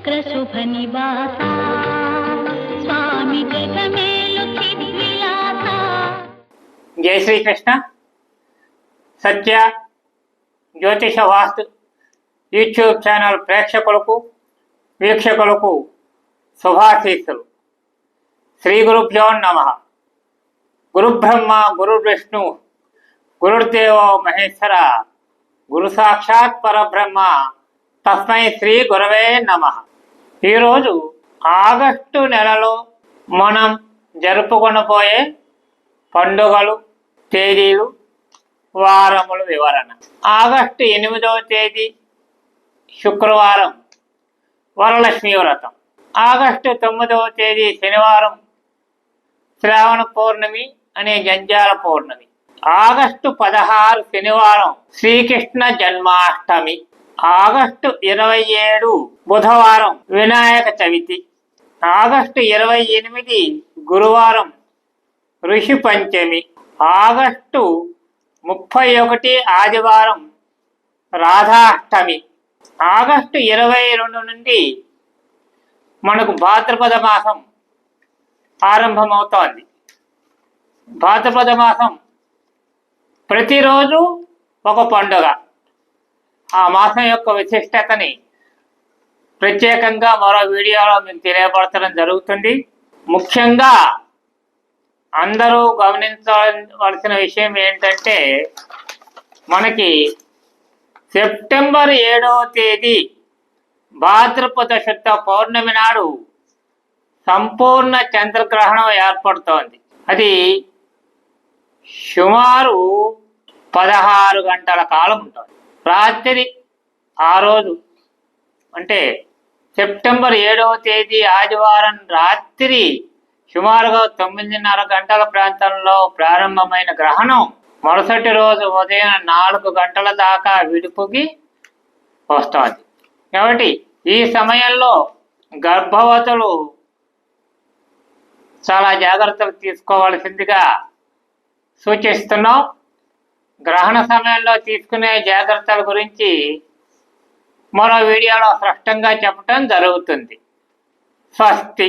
శ్రీచక్రశుభనివాసా స్వామి జగమేలు చిద్విలాసా జై శ్రీకృష్ణ సత్య జ్యోతిష వాస్తు YouTube channel ప్రేక్షకులకు వీక్షకులకు శుభాశీస్సులు శ్రీ గురుభ్యో నమ గురు బ్రహ్మ గురు విష్ణు గురుదేవో మహేశ్వర గురు సాక్షాత్ పరబ్రహ్మ తస్మై శ్రీ గురవే నమ. ఈరోజు ఆగస్టు నెలలో మనం జరుపుకొనబోయే పండుగలు తేదీలు వారముల వివరణ. ఆగస్టు ఎనిమిదవ తేదీ శుక్రవారం వరలక్ష్మి వ్రతం. ఆగస్టు తొమ్మిదవ తేదీ శనివారం శ్రావణ పౌర్ణమి అనే జంజాల పౌర్ణమి. ఆగస్టు పదహారు శనివారం శ్రీకృష్ణ జన్మాష్టమి. ఆగస్టు ఇరవై ఏడు బుధవారం వినాయక చవితి. ఆగస్టు ఇరవై ఎనిమిది గురువారం ఋషి పంచమి. ఆగస్టు ముప్పై ఒకటి ఆదివారం రాధాష్టమి. ఆగస్టు ఇరవై రెండు నుండి మనకు భాద్రపద మాసం ఆరంభమవుతోంది. భాద్రపద మాసం ప్రతిరోజు ఒక పండుగ. ఆ మాసం యొక్క విశిష్టతని ప్రత్యేకంగా మరో వీడియోలో మేము తెలియపరచడం జరుగుతుంది. ముఖ్యంగా అందరూ గమనించవలసిన విషయం ఏంటంటే మనకి సెప్టెంబర్ ఏడవ తేదీ భాద్రపద శుద్ధ పౌర్ణమి నాడు సంపూర్ణ చంద్రగ్రహణం ఏర్పడుతోంది. అది సుమారు పదహారు గంటల కాలం ఉంటుంది. రాత్రి ఆ రోజు. అంటే సెప్టెంబర్ ఏడవ తేదీ ఆదివారం రాత్రి సుమారుగా తొమ్మిదిన్నర గంటల ప్రాంతంలో ప్రారంభమైన గ్రహణం మరుసటి రోజు ఉదయం నాలుగు గంటల దాకా విడుపుకి వస్తుంది. కాబట్టి ఈ సమయంలో గర్భవతులు చాలా జాగ్రత్తలు తీసుకోవాల్సిందిగా సూచిస్తున్నాం. గ్రహణ సమయంలో తీసుకునే జాగ్రత్తల గురించి మరో వీడియోలో స్పష్టంగా చెప్పటం జరుగుతుంది. స్వస్తి.